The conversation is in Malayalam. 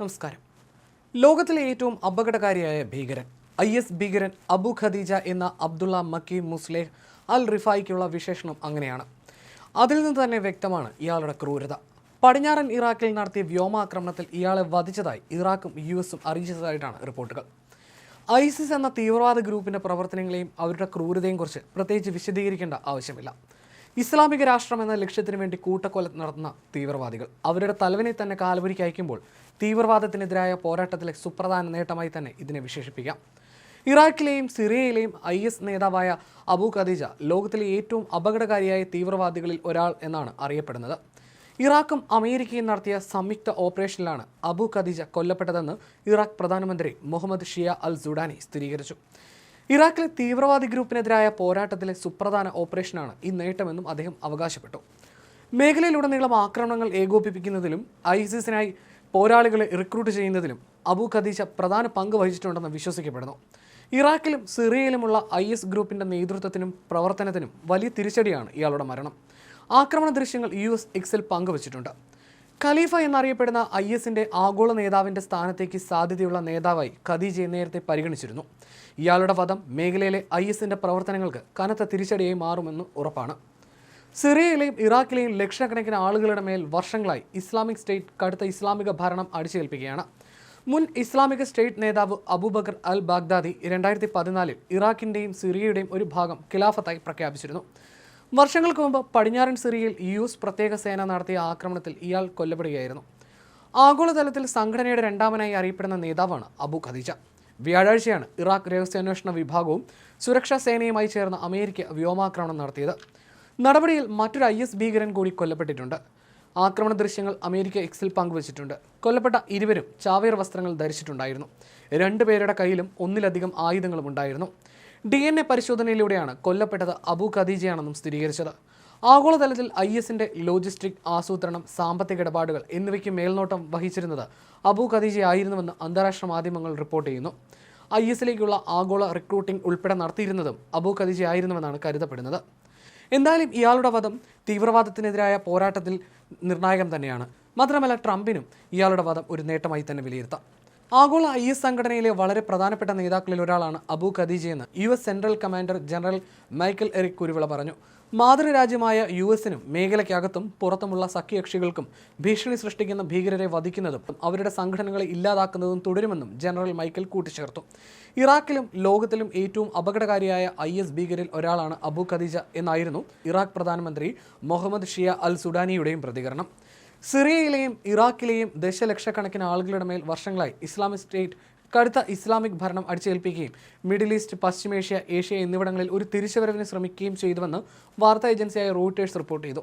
നമസ്കാരം. ലോകത്തിലെ ഏറ്റവും അപകടകാരിയായ ഭീകരൻ ഐ എസ് ഭീകരൻ അബു ഖദീജ എന്ന അബ്ദുള്ള മക്കി മുസ്ലേഹ് അൽ റിഫായിക്കുള്ള വിശേഷണം അങ്ങനെയാണ്. അതിൽ നിന്ന് തന്നെ വ്യക്തമാണ് ഇയാളുടെ ക്രൂരത. പടിഞ്ഞാറൻ ഇറാഖിൽ നടത്തിയ വ്യോമാക്രമണത്തിൽ ഇയാളെ വധിച്ചതായി ഇറാഖും യു എസും അറിയിച്ചതായിട്ടാണ് റിപ്പോർട്ടുകൾ. ഐസിസ് എന്ന തീവ്രവാദ ഗ്രൂപ്പിന്റെ പ്രവർത്തനങ്ങളെയും അവരുടെ ക്രൂരതയും കുറിച്ച് പ്രത്യേകിച്ച് വിശദീകരിക്കേണ്ട ആവശ്യമില്ല. ഇസ്ലാമിക രാഷ്ട്രം എന്ന ലക്ഷ്യത്തിന് വേണ്ടി കൂട്ടക്കൊല നടത്തുന്ന തീവ്രവാദികൾ. അവരുടെ തലവനെ തന്നെ കാൽവരിക്ക് അയക്കുമ്പോൾ തീവ്രവാദത്തിനെതിരായ പോരാട്ടത്തിലെ സുപ്രധാന നേട്ടമായി തന്നെ ഇതിനെ വിശേഷിപ്പിക്കാം. ഇറാഖിലെയും സിറിയയിലെയും ഐ എസ് നേതാവായ അബു ഖദീജ ലോകത്തിലെ ഏറ്റവും അപകടകാരിയായ തീവ്രവാദികളിൽ ഒരാൾ എന്നാണ് അറിയപ്പെടുന്നത്. ഇറാഖും അമേരിക്കയും നടത്തിയ സംയുക്ത ഓപ്പറേഷനിലാണ് അബു ഖദീജ കൊല്ലപ്പെട്ടതെന്ന് ഇറാഖ് പ്രധാനമന്ത്രി മുഹമ്മദ് ഷിയ അൽ സുഡാനി സ്ഥിരീകരിച്ചു. ഇറാഖിലെ തീവ്രവാദി ഗ്രൂപ്പിനെതിരായ പോരാട്ടത്തിലെ സുപ്രധാന ഓപ്പറേഷനാണ് ഈ നേട്ടമെന്നും അദ്ദേഹം അവകാശപ്പെട്ടു. മേഖലയിലുടനീളം ആക്രമണങ്ങൾ ഏകോപിപ്പിക്കുന്നതിലും ഐസിസിനായി പോരാളികളെ റിക്രൂട്ട് ചെയ്യുന്നതിലും അബു ഖദീജ പ്രധാന പങ്ക് വഹിച്ചിട്ടുണ്ടെന്ന് വിശ്വസിക്കപ്പെടുന്നു. ഇറാഖിലും സിറിയയിലുമുള്ള ഐ എസ് ഗ്രൂപ്പിന്റെ നേതൃത്വത്തിനും പ്രവർത്തനത്തിനും വലിയ തിരിച്ചടിയാണ് ഇയാളുടെ മരണം. ആക്രമണ ദൃശ്യങ്ങൾ യു എസ് എക്സിൽ പങ്കുവച്ചിട്ടുണ്ട്. ഖലീഫ എന്നറിയപ്പെടുന്ന ഐ എസിന്റെ ആഗോള നേതാവിന്റെ സ്ഥാനത്തേക്ക് സാധ്യതയുള്ള നേതാവായി ഖദീജയെ നേരത്തെ പരിഗണിച്ചിരുന്നു. ഇയാളുടെ വധം മേഖലയിലെ ഐ എസിന്റെ പ്രവർത്തനങ്ങൾക്ക് കനത്ത തിരിച്ചടിയായി മാറുമെന്ന് ഉറപ്പാണ്. സിറിയയിലെയും ഇറാഖിലെയും ലക്ഷക്കണക്കിന് ആളുകളുടെ മേൽ വർഷങ്ങളായി ഇസ്ലാമിക് സ്റ്റേറ്റ് കടുത്ത ഇസ്ലാമിക ഭരണം അടിച്ചേൽപ്പിക്കുകയാണ്. മുൻ ഇസ്ലാമിക സ്റ്റേറ്റ് നേതാവ് അബൂബക്കർ അൽ ബാഗ്ദാദി രണ്ടായിരത്തി പതിനാലിൽ ഇറാഖിന്റെയും സിറിയയുടെയും ഒരു ഭാഗം ഖിലാഫത്തായി പ്രഖ്യാപിച്ചിരുന്നു. വർഷങ്ങൾക്ക് മുമ്പ് പടിഞ്ഞാറൻ സിറിയയിൽ യു എസ് പ്രത്യേക സേന നടത്തിയ ആക്രമണത്തിൽ ഇയാൾ കൊല്ലപ്പെടുകയായിരുന്നു. ആഗോളതലത്തിൽ സംഘടനയുടെ രണ്ടാമനായി അറിയപ്പെടുന്ന നേതാവാണ് അബു ഖദീജ. വ്യാഴാഴ്ചയാണ് ഇറാഖ് രഹസ്യാന്വേഷണ വിഭാഗവും സുരക്ഷാ സേനയുമായി ചേർന്ന് അമേരിക്ക വ്യോമാക്രമണം നടത്തിയത്. നടപടിയിൽ മറ്റൊരു ഐ എസ് ഭീകരൻ കൂടി കൊല്ലപ്പെട്ടിട്ടുണ്ട്. ആക്രമണ ദൃശ്യങ്ങൾ അമേരിക്ക എക്സിൽ പങ്കുവച്ചിട്ടുണ്ട്. കൊല്ലപ്പെട്ട ഇരുവരും ചാവേർ വസ്ത്രങ്ങൾ ധരിച്ചിട്ടുണ്ടായിരുന്നു. രണ്ടുപേരുടെ കയ്യിലും ഒന്നിലധികം ആയുധങ്ങളും ഉണ്ടായിരുന്നു ഡി എൻ എ പരിശോധനയിലൂടെയാണ് കൊല്ലപ്പെട്ടത് അബു ഖദീജയാണെന്നും സ്ഥിരീകരിച്ചത്. ആഗോളതലത്തിൽ ഐ എസിന്റെ ലോജിസ്റ്റിക് ആസൂത്രണം സാമ്പത്തിക ഇടപാടുകൾ എന്നിവയ്ക്ക് മേൽനോട്ടം വഹിച്ചിരുന്നത് അബു ഖദീജയായിരുന്നുവെന്ന് അന്താരാഷ്ട്ര മാധ്യമങ്ങൾ റിപ്പോർട്ട് ചെയ്യുന്നു. ഐ എസിലേക്കുള്ള ആഗോള റിക്രൂട്ടിംഗ് ഉൾപ്പെടെ നടത്തിയിരുന്നതും അബു ഖദീജയായിരുന്നുവെന്നാണ് കരുതപ്പെടുന്നത്. എന്തായാലും ഇയാളുടെ വധം തീവ്രവാദത്തിനെതിരായ പോരാട്ടത്തിൽ നിർണായകം തന്നെയാണ്. മാത്രമല്ല ട്രംപിനും ഇയാളുടെ വധം ഒരു നേട്ടമായി തന്നെ വിലയിരുത്താം. ആഗോള ഐ എസ് സംഘടനയിലെ വളരെ പ്രധാനപ്പെട്ട നേതാക്കളിൽ ഒരാളാണ് Abu ഖദീജയെന്ന് U S central commander general Michael Erik Kurilla പറഞ്ഞു. മാതൃരാജ്യമായ യു എസിനും മേഖലയ്ക്കകത്തും പുറത്തുമുള്ള സഖ്യകക്ഷികൾക്കും ഭീഷണി സൃഷ്ടിക്കുന്ന ഭീകരരെ വധിക്കുന്നതും അവരുടെ സംഘടനകളെ ഇല്ലാതാക്കുന്നതും തുടരുമെന്നും ജനറൽ മൈക്കൽ കൂട്ടിച്ചേർത്തു. ഇറാഖിലും ലോകത്തിലും ഏറ്റവും അപകടകാരിയായ ഐ എസ് ഭീകരിൽ ഒരാളാണ് അബു ഖദീജ എന്നായിരുന്നു ഇറാഖ് പ്രധാനമന്ത്രി മുഹമ്മദ് ഷിയ അൽ സുഡാനിയുടെയും പ്രതികരണം. സിറിയയിലെയും ഇറാഖിലെയും ദശലക്ഷക്കണക്കിന് ആളുകളുടെ മേൽ വർഷങ്ങളായി ഇസ്ലാമിക് സ്റ്റേറ്റ് കടുത്ത ഇസ്ലാമിക് ഭരണം അടിച്ചേൽപ്പിക്കുകയും മിഡിൽ ഈസ്റ്റ് പശ്ചിമേഷ്യ ഏഷ്യ എന്നിവിടങ്ങളിൽ ഒരു തിരിച്ചുവരവിന് ശ്രമിക്കുകയും ചെയ്തുവെന്ന് വാർത്താ ഏജൻസിയായ റോയിട്ടേഴ്സ് റിപ്പോർട്ട് ചെയ്തു.